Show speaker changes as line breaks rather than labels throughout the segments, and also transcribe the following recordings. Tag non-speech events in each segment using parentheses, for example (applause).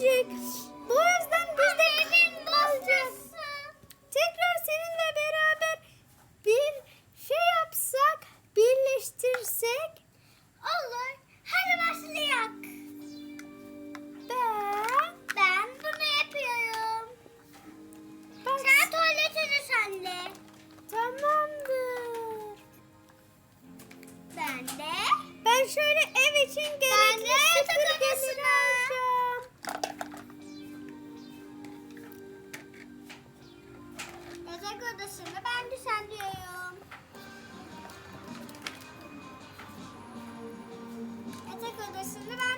magic! Yatak odasını ben düzenliyorum. Yatak odasını ben.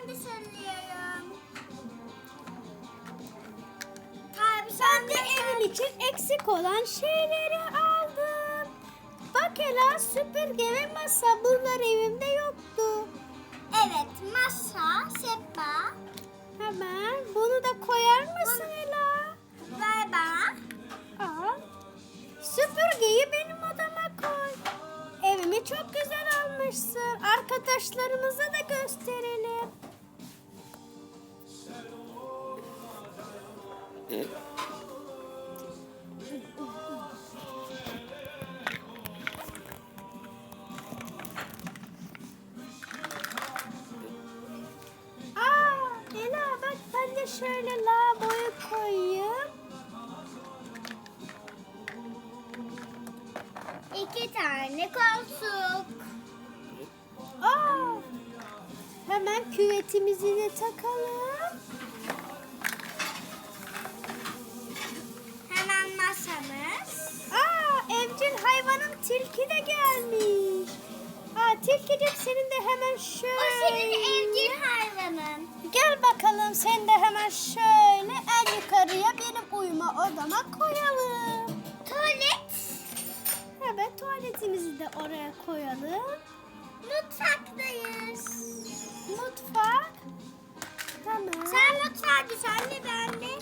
Tabii
Ben de evin için eksik olan şeyleri aldım. Bak Ela süpürge ve masa bunlar evimde yoktu.
Evet, masa, sehpa.
Arkadaşlarımıza da gösterelim. Aa, Ela bak ben de şöyle lavaboyu koyayım.
İki tane koltuk.
Hemen küvetimizi de takalım.
Hemen masamız.
Aa, evcil hayvanın tilki de gelmiş. Aa, tilkicik senin de hemen şöyle.
O senin evcil hayvanın.
Gel bakalım sen de hemen şöyle en yukarıya benim uyuma odama koyalım.
Tuvalet.
Evet tuvaletimizi de oraya koyalım.
Mutfaktayız.
Mutfak. Tamam.
Sen mutfağı düzenle ben de.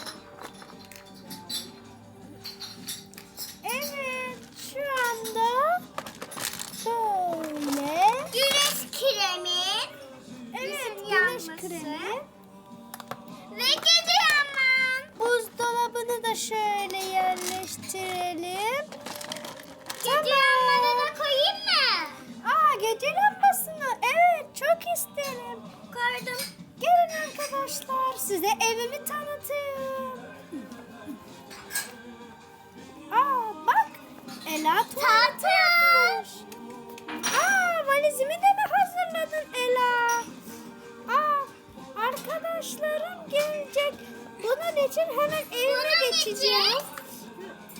Bunun için hemen evime geçeceğim.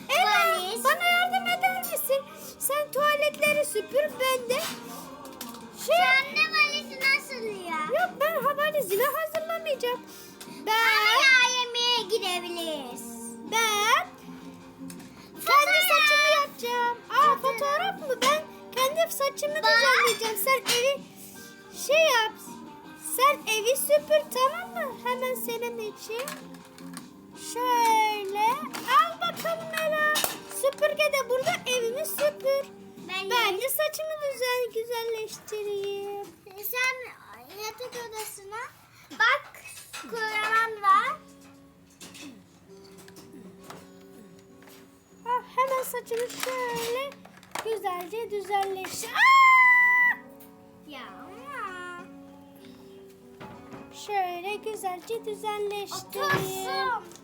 valiz.
bana yardım eder misin? Sen tuvaletleri süpür ben de. Şey,
Sen de valizi nasıl ya?
Yok ben havalizimi hazırlamayacağım. Ben
Hala yemeğe gidebiliriz.
ben kendi saçımı yapacağım. Aa fotoğraf mı? Ben kendi saçımı düzenleyeceğim. Sen evi şey yap. Sen evi süpür tamam mı? Hemen senin için. Şöyle al bakalım Ela. Süpürge de burada evimi süpür.
Ben,
Ben de saçımı güzel güzelleştireyim.
Sen yatak odasına bak Kur'an var.
Ah, hemen saçımı şöyle güzelce düzenleştir. Aa!
Ya.
Şöyle güzelce düzenleştireyim.
Otursun.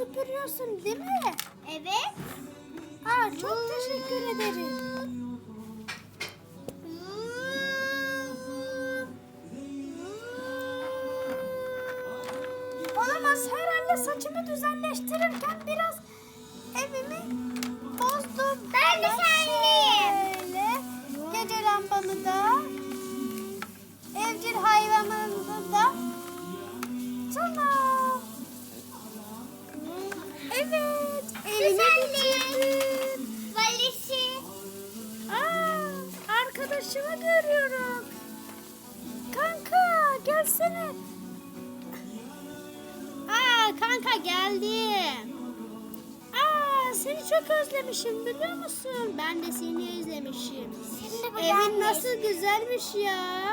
Süpürüyorsun değil mi?
Evet.
Aa, çok teşekkür ederim. Olamaz herhalde saçımı düzenleştirirken biraz evimi bozdum.
Ben de.
Şöyle gece lambamı da evcil hayvanımı da tamam. Gelsene. Aa kanka geldim. Aa seni çok özlemişim biliyor musun? Ben de seni özlemişim.
Şimdi
Evin nasıl güzelmiş ya.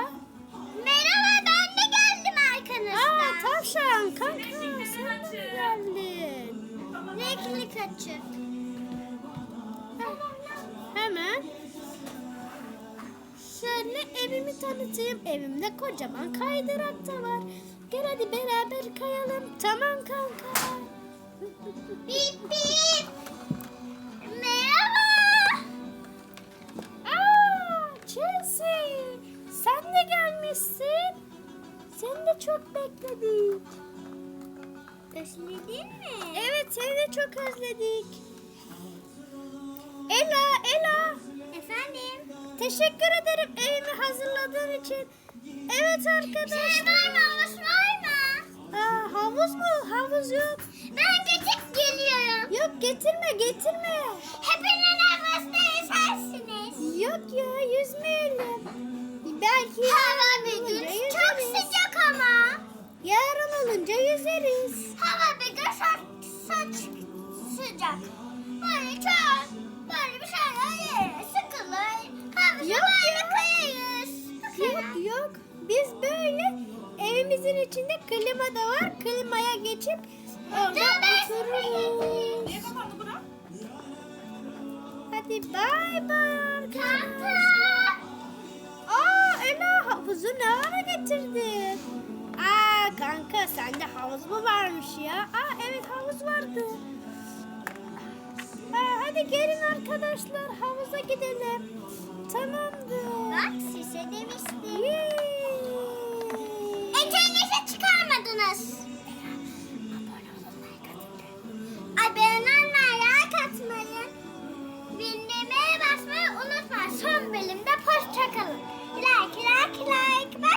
Merhaba ben de geldim
Aa
arkanızdan.
tavşan kanka sen de geldin?
Renkli kaçı.
Hemen şöyle evimi tanıtayım. Evimde kocaman kaydırak da var. Gel hadi beraber kayalım. Tamam kanka. (laughs)
Bip bip. Merhaba.
Aa, Chelsea sen de gelmişsin. Seni de çok bekledik.
Özledin mi?
Evet seni de çok özledik. Ela? Teşekkür ederim evimi hazırladığın için. Evet
Şey
arkadaşlar.
var mı havuz var mı?
Aa, havuz mu? Havuz yok.
Ben geçip geliyorum.
Yok getirme getirme.
Hepinin havuzda yüzersiniz.
Yok ya yüzmeyelim. Belki
Hava bir gün çok sıcak ama.
Yarın olunca yüzeriz.
Hava bir gün çok sıcak. Böyle çok
evimizin içinde klima da var. Klimaya geçip orada
Dur, ben size
otururuz.
getireyim.
Hadi bay bay arkadaşlar. Aa Ela havuzu ne ara getirdin? Aa kanka sende havuz mu varmış ya? Aa evet havuz vardı. Aa, hadi gelin arkadaşlar havuza gidelim. Tamamdır.
Bak size demiştim.
Yay.